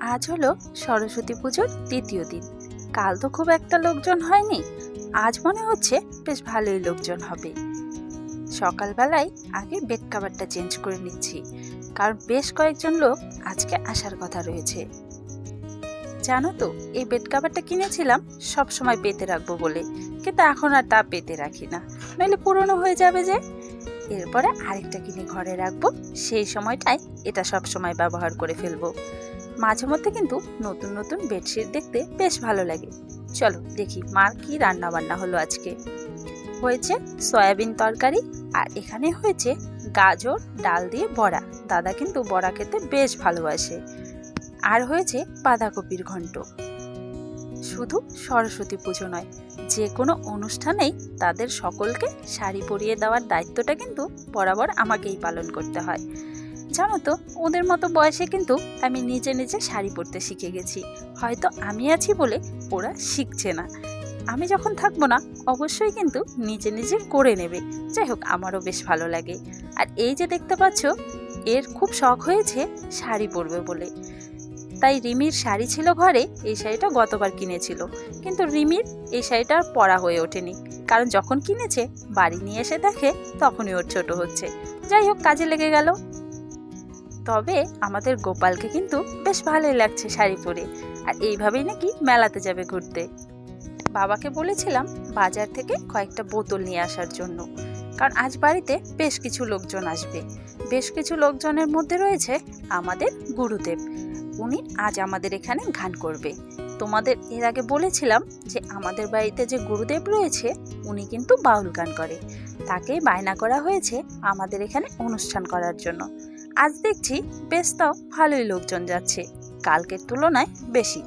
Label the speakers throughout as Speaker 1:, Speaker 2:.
Speaker 1: আজ হলো সরস্বতী পুজোর দ্বিতীয় দিন। কাল তো খুব একটা লোকজন হয়নি। আজ মনে হচ্ছে বেশ ভালোই লোকজন হবে। সকালবেলায় আগে বেড কাভারটা চেঞ্জ করে নিচ্ছি, কারণ বেশ কয়েকজন লোক আজকে আসার কথা রয়েছে। জানো তো, এই বেড কাভারটা কিনেছিলাম, সব সময় পেতে রাখব বলে, কিন্তু এখন আর তা পেতে রাখি না। নইলে পুরনো হয়ে যাবে যে। এরপরে আরেকটা কিনে ঘরে রাখব, সেই সময়টাই এটা সব সময় ব্যবহার করে ফেলব। মাঝে মধ্যে কিন্তু নতুন নতুন বেডশিট দেখতে বেশ ভালো লাগে। চলো দেখি মার কি রান্না বান্না হলো আজকে। হয়েছে সয়াবিন তরকারি আর এখানে হয়েছে গাজর, ডাল দিয়ে বড়া। দাদা কিন্তু বড়া খেতে বেশ ভালোবাসে। আর হয়েছে বাঁধাকপির ঘন্ট। শুধু সরস্বতী পুজো নয়, যে কোনো অনুষ্ঠানেই তাদের সকলকে শাড়ি পরিয়ে দেওয়ার দায়িত্বটা কিন্তু বরাবর আমাকেই পালন করতে হয়। জানো তো, ওদের মতো বয়সে কিন্তু আমি নিজে নিজে শাড়ি পরতে শিখে গেছি। হয়তো আমি আছি বলে ওরা শিখছে না। আমি যখন থাকব না, অবশ্যই কিন্তু নিজে নিজে করে নেবে। যাই হোক, আমারও বেশ ভালো লাগে। আর এই যে দেখতে পাচ্ছ, এর খুব শখ হয়েছে শাড়ি পরবে বলে। তাই রিমির শাড়ি ছিল ঘরে, এই শাড়িটা গতবার কিনেছিল। কিন্তু রিমির এই শাড়িটা আর পরা হয়ে ওঠেনি। কারণ যখন কিনেছে, বাড়ি নিয়ে এসে দেখে তখনই ওর ছোট হচ্ছে। যাই হোক, কাজে লেগে গেল। তবে আমাদের গোপালকে কিন্তু বেশ ভালোই লাগছে শাড়ি পরে। আর এইভাবেই নাকি মেলাতে যাবে ঘুরতে। বাবাকে বলেছিলাম বাজার থেকে কয়েকটা বোতল নিয়ে আসার জন্য। কারণ আজ বাড়িতে বেশ কিছু লোকজন আসবে। বেশ কিছু লোকজনের মধ্যে রয়েছে আমাদের গুরুদেব। উনি আজ আমাদের এখানে গান করবে। তোমাদের এর আগে বলেছিলাম যে আমাদের বাড়িতে যে গুরুদেব রয়েছে, উনি কিন্তু বাউল গান করে। তাকে বায়না করা হয়েছে আমাদের এখানে অনুষ্ঠান করার জন্য। আজ দেখছি বেশ তাও ভালোই লোকজন যাচ্ছে, কালকের তুলনায় বেশি।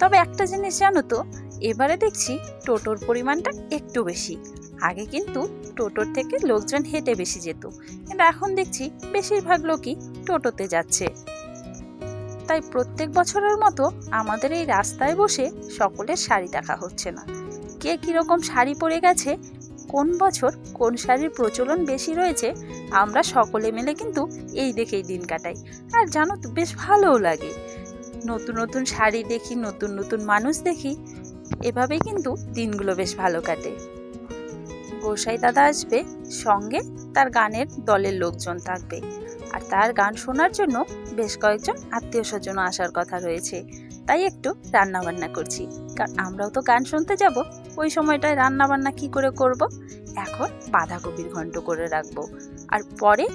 Speaker 1: তবে একটা জিনিস জানো তো, এবারে দেখছি টোটোর পরিমাণটা একটু বেশি। আগে কিন্তু টোটোর থেকে লোকজন হেঁটে বেশি যেত, কিন্তু এখন দেখছি বেশিরভাগ লোকই টোটোতে যাচ্ছে। তাই প্রত্যেক বছরের মতো আমাদের এই রাস্তায় বসে সকলের শাড়ি দেখা হচ্ছে না। কে কীরকম শাড়ি পরে গেছে কোন বছর কোন শাড়ির প্রচলন বেশি রয়েছে, আমরা সকলে মিলে কিন্তু এই দেখেই দিন কাটাই। আর জানো তো, বেশ ভালোও লাগে। নতুন নতুন শাড়ি দেখি, নতুন নতুন মানুষ দেখি, এভাবেই কিন্তু দিনগুলো বেশ ভালো কাটে। গোসাই দাদা আসবে, সঙ্গে তার গানের দলের লোকজন থাকবে। আর তার গান শোনার জন্য বেশ কয়েকজন আত্মীয় স্বজন আসার কথা রয়েছে। তাই একটু রান্না বান্না করছি। কারণ আমরাও তো গান শুনতে যাব, ওই সময়টায় রান্না বান্না কি করে করব? এখন বাঁধাকপির ঘন্ট করে রাখব। আর পরে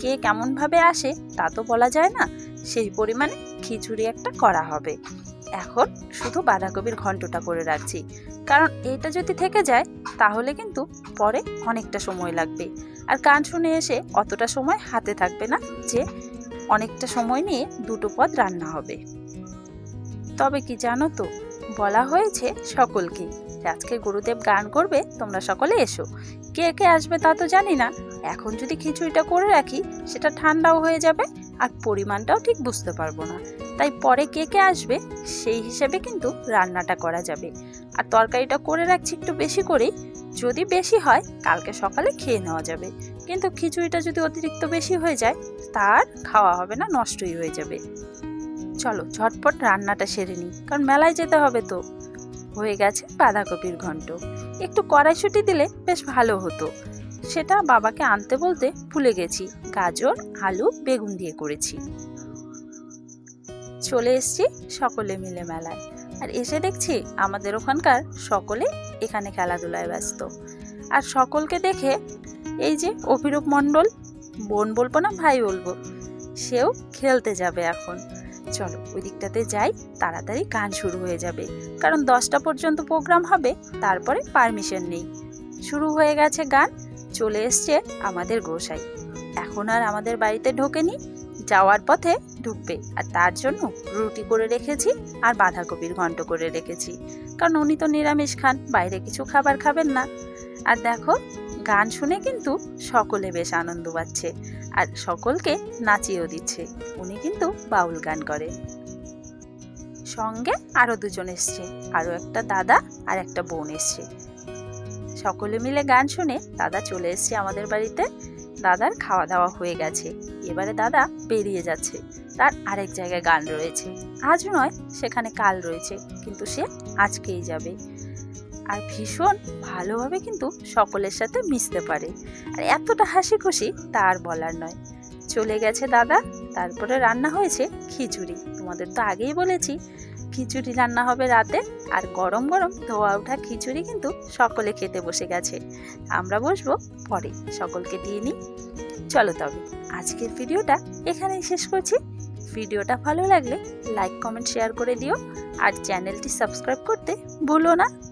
Speaker 1: কে কেমনভাবে আসে তা তো বলা যায় না, সেই পরিমাণে খিচুড়ি একটা করা হবে। এখন শুধু বাঁধাকপির ঘন্টটা করে রাখছি। কারণ এটা যদি থেকে যায়, তাহলে কিন্তু পরে অনেকটা সময় লাগবে। আর গান শুনে এসে অতটা সময় হাতে থাকবে না যে অনেকটা সময় নিয়ে দুটো পদ রান্না হবে। তবে কি জানো তো, বলা হয়েছে সকলকে আজকে গুরুদেব গান করবে, তোমরা সকলে এসো। কে কে আসবে তা তো জানি না। এখন যদি খিচুড়িটা করে রাখি, সেটা ঠান্ডাও হয়ে যাবে আর পরিমাণটাও ঠিক বুঝতে পারব না। তাই পরে কে কে আসবে, সেই হিসেবে কিন্তু রান্নাটা করা যাবে। আর তরকারিটা করে রাখছি একটু বেশি করেই, যদি বেশি হয়, কালকে সকালে খেয়ে নেওয়া যাবে। কিন্তু খিচুড়িটা যদি অতিরিক্ত বেশি হয়ে যায়, তার খাওয়া হবে না, নষ্টই হয়ে যাবে। চলো ঝটপট রান্নাটা সেরে নিই, কারণ মেলায় যেতে হবে তো। হয়ে গেছে বাঁধাকপির ঘন্ট। একটু কড়াইশুটি দিলে বেশ ভালো হতো। সেটা বাবাকে আনতে বলতে ভুলে গেছি। গাজর, আলু, বেগুন দিয়ে করেছি। চলে এসছি সকলে মিলে মেলায়। আর এসে দেখছি আমাদের ওখানকার সকলে এখানে খেলাধুলায় ব্যস্ত। আর সকলকে দেখে এই যে অভিরূপ মণ্ডল, বোন বলব না ভাই বলব, সেও খেলতে যাবে এখন। চলো, ওই দিকটাতে যাই, তাড়াতাড়ি গান শুরু হয়ে যাবে। কারণ দশটা পর্যন্ত প্রোগ্রাম হবে, তারপরে পারমিশন নেই। শুরু হয়ে গেছে গান, চলে এসছে আমাদের গোসাই। এখন আর আমাদের বাড়িতে ঢোকেনি, যাওয়ার পথে ঢুকবে। আর তার জন্য রুটি করে রেখেছি আর বাঁধাকপির ঘন্ট করে রেখেছি। কারণ উনি তো নিরামিষ খান, বাইরে কিছু খাবার খাবেন না। আর দেখো, গান শুনে কিন্তু সকলে বেশ আনন্দ পাচ্ছে। আর সকলকে নাচিয়েও দিচ্ছে। উনি কিন্তু বাউল গান করে। সঙ্গে আরও দুজন এসছে আরও একটা দাদা আর একটা বোন এসছে। সকলে মিলে গান শুনে দাদা চলে এসছে আমাদের বাড়িতে। দাদার খাওয়া দাওয়া হয়ে গেছে। এবারে দাদা বেরিয়ে যাচ্ছে। তার আরেক জায়গায় গান রয়েছে। আজ নয়, সেখানে কাল রয়েছে। কিন্তু সে আজকেই যাবে। আর ভীষণ ভালোভাবে কিন্তু সকলের সাথে মিশতে পারে। আর এতটা হাসি খুশি তার বলার নয়। চলে গেছে দাদা, তারপরে রান্না হয়েছে খিচুড়ি। তোমাদের তো আগেই বলেছি, খিচুড়ি রান্না হবে রাতে, আর গরম গরম ধোয়া ওঠা খিচুড়ি কিন্তু সকলে খেতে বসে গেছে। আমরা বসবো পরে, সকলকে দিয়ে নিই। চলো তবে, আজকের ভিডিওটা এখানেই শেষ করছি। ভিডিওটা ভালো লাগলে লাইক, কমেন্ট, শেয়ার করে দিও। আর চ্যানেলটি সাবস্ক্রাইব করতে ভুলো না।